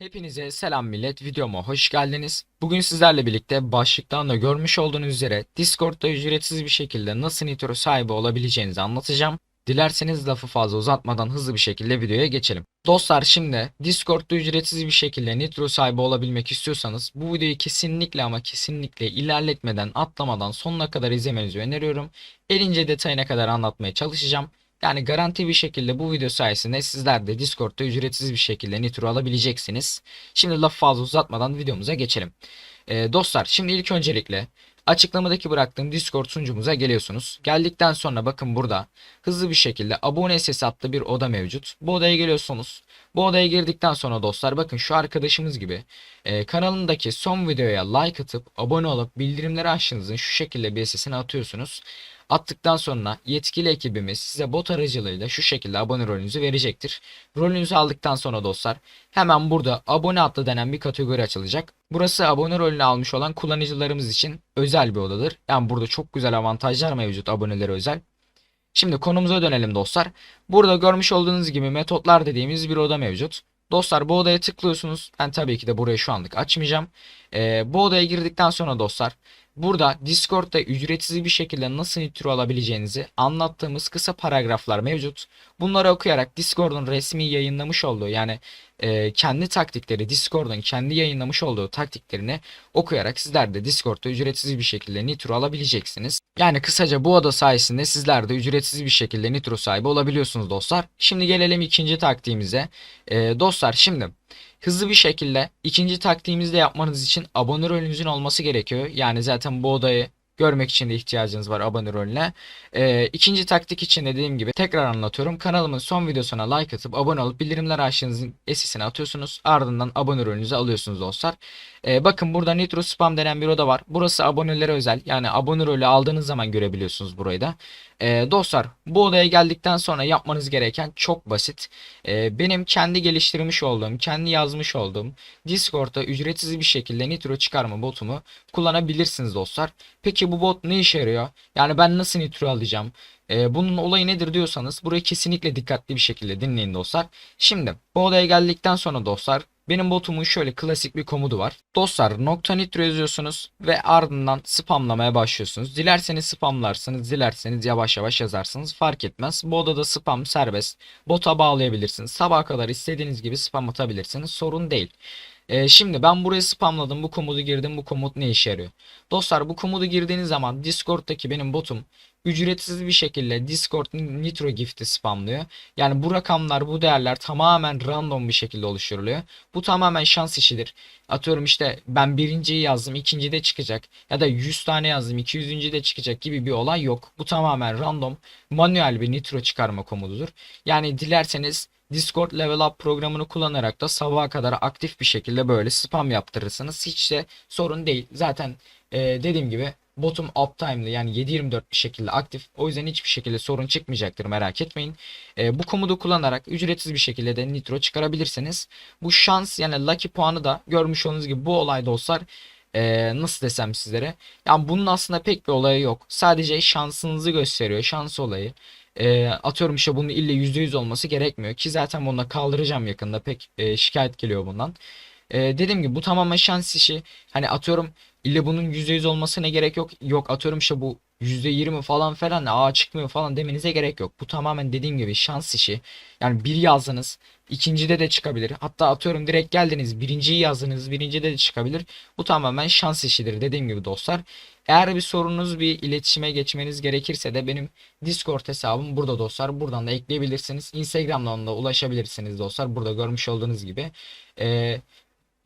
Hepinize selam millet, videoma hoş geldiniz. Bugün sizlerle birlikte başlıktan da görmüş olduğunuz üzere Discord'da ücretsiz bir şekilde nasıl Nitro sahibi olabileceğinizi anlatacağım. Dilerseniz lafı fazla uzatmadan hızlı bir şekilde videoya geçelim. Dostlar şimdi Discord'da ücretsiz bir şekilde Nitro sahibi olabilmek istiyorsanız bu videoyu kesinlikle ama kesinlikle ilerletmeden atlamadan sonuna kadar izlemenizi öneriyorum. Elince detayına kadar anlatmaya çalışacağım. Yani garanti bir şekilde bu video sayesinde sizler de Discord'da ücretsiz bir şekilde Nitro alabileceksiniz. Şimdi lafı fazla uzatmadan videomuza geçelim. Ee, dostlar şimdi ilk öncelikle açıklamadaki bıraktığım Discord sunucumuza geliyorsunuz. Geldikten sonra bakın burada hızlı bir şekilde abone sesi adlı bir oda mevcut. Bu odaya geliyorsunuz. Bu odaya girdikten sonra dostlar bakın şu arkadaşımız gibi e, kanalındaki son videoya like atıp abone olup bildirimleri açtığınızın şu şekilde bir sesini atıyorsunuz. Attıktan sonra yetkili ekibimiz size bot aracılığıyla şu şekilde abone rolünüzü verecektir. Rolünüzü aldıktan sonra dostlar hemen burada abone adlı denen bir kategori açılacak. Burası abone rolünü almış olan kullanıcılarımız için özel bir odadır. Yani burada çok güzel avantajlar mevcut abonelere özel. Şimdi konumuza dönelim dostlar. Burada görmüş olduğunuz gibi metotlar dediğimiz bir oda mevcut. Dostlar bu odaya tıklıyorsunuz. Ben tabii ki de burayı şu anlık açmayacağım. Ee, bu odaya girdikten sonra dostlar burada Discord'da ücretsiz bir şekilde nasıl nitro alabileceğinizi anlattığımız kısa paragraflar mevcut. Bunları okuyarak Discord'un resmi yayınlamış olduğu yani e, kendi taktikleri Discord'un kendi yayınlamış olduğu taktiklerini okuyarak sizler de Discord'da ücretsiz bir şekilde nitro alabileceksiniz. Yani kısaca bu oda sayesinde sizler de ücretsiz bir şekilde nitro sahibi olabiliyorsunuz dostlar. Şimdi gelelim ikinci taktiğimize. Ee, dostlar şimdi hızlı bir şekilde ikinci taktiğimizde yapmanız için abone rolünüzün olması gerekiyor. Yani zaten bu odayı görmek için de ihtiyacınız var abone rolüne. Ee, ikinci taktik için de dediğim gibi tekrar anlatıyorum. Kanalımın son videosuna like atıp abone olup bildirimler açtığınızın SS'ini atıyorsunuz. Ardından abone rolünüzü alıyorsunuz dostlar. Ee, bakın burada Nitro Spam denen bir oda var. Burası abonelere özel. Yani abone rolü aldığınız zaman görebiliyorsunuz burayı da. Ee, dostlar bu odaya geldikten sonra yapmanız gereken çok basit. Ee, benim kendi geliştirmiş olduğum, kendi yazmış olduğum Discord'da ücretsiz bir şekilde Nitro çıkarma botumu kullanabilirsiniz dostlar. Peki bu bot ne işe yarıyor? Yani ben nasıl Nitro alacağım? Ee, bunun olayı nedir diyorsanız burayı kesinlikle dikkatli bir şekilde dinleyin dostlar. Şimdi bu odaya geldikten sonra dostlar benim botumun şöyle klasik bir komudu var. Dostlar nokta nitro yazıyorsunuz ve ardından spamlamaya başlıyorsunuz. Dilerseniz spamlarsınız, dilerseniz yavaş yavaş yazarsınız. Fark etmez. Bu odada spam serbest. Bota bağlayabilirsiniz. Sabaha kadar istediğiniz gibi spam atabilirsiniz. Sorun değil. Ee, şimdi ben buraya spamladım. Bu komutu girdim. Bu komut ne işe yarıyor? Dostlar bu komutu girdiğiniz zaman Discord'daki benim botum ücretsiz bir şekilde Discord Nitro Gift'i spamlıyor. Yani bu rakamlar, bu değerler tamamen random bir şekilde oluşturuluyor. Bu tamamen şans işidir. Atıyorum işte ben birinciyi yazdım, ikinci de çıkacak. Ya da 100 tane yazdım, 200. de çıkacak gibi bir olay yok. Bu tamamen random, manuel bir Nitro çıkarma komutudur. Yani dilerseniz Discord Level Up programını kullanarak da sabaha kadar aktif bir şekilde böyle spam yaptırırsınız. Hiç de sorun değil. Zaten e, dediğim gibi botum uptime'lı yani 7/24 bir şekilde aktif. O yüzden hiçbir şekilde sorun çıkmayacaktır merak etmeyin. E, bu komutu kullanarak ücretsiz bir şekilde de nitro çıkarabilirsiniz. Bu şans yani lucky puanı da görmüş olduğunuz gibi bu olay dostlar e, nasıl desem sizlere. Yani bunun aslında pek bir olayı yok. Sadece şansınızı gösteriyor. Şans olayı. E, atıyorum işte bunun ille %100 olması gerekmiyor ki zaten bunu kaldıracağım yakında. Pek e, şikayet geliyor bundan. E, dediğim gibi bu tamamen şans işi. Hani atıyorum ille bunun %100 olmasına gerek yok. Yok atıyorum işte bu %20 falan falan aa çıkmıyor falan demenize gerek yok. Bu tamamen dediğim gibi şans işi. Yani bir yazdınız ikincide de çıkabilir. Hatta atıyorum direkt geldiniz birinciyi yazdınız birincide de çıkabilir. Bu tamamen şans işidir dediğim gibi dostlar. Eğer bir sorunuz bir iletişime geçmeniz gerekirse de benim Discord hesabım burada dostlar. Buradan da ekleyebilirsiniz. Instagram'dan da ulaşabilirsiniz dostlar. Burada görmüş olduğunuz gibi. Ee,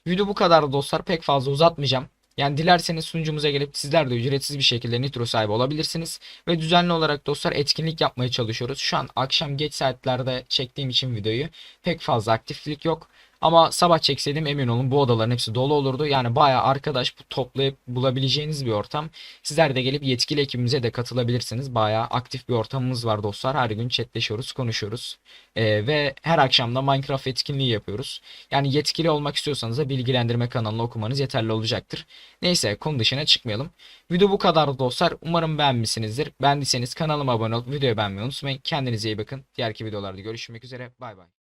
video bu kadar dostlar. Pek fazla uzatmayacağım. Yani dilerseniz sunucumuza gelip sizler de ücretsiz bir şekilde Nitro sahibi olabilirsiniz. Ve düzenli olarak dostlar etkinlik yapmaya çalışıyoruz. Şu an akşam geç saatlerde çektiğim için videoyu pek fazla aktiflik yok. Ama sabah çekseydim emin olun bu odaların hepsi dolu olurdu. Yani bayağı arkadaş toplayıp bulabileceğiniz bir ortam. Sizler de gelip yetkili ekibimize de katılabilirsiniz. Bayağı aktif bir ortamımız var dostlar. Her gün chatleşiyoruz, konuşuyoruz. Ee, ve her akşam da Minecraft etkinliği yapıyoruz. Yani yetkili olmak istiyorsanız da bilgilendirme kanalını okumanız yeterli olacaktır. Neyse konu dışına çıkmayalım. Video bu kadar dostlar. Umarım beğenmişsinizdir. Beğendiyseniz kanalıma abone olup videoyu beğenmeyi unutmayın. Kendinize iyi bakın. Diğerki videolarda görüşmek üzere. Bay bay.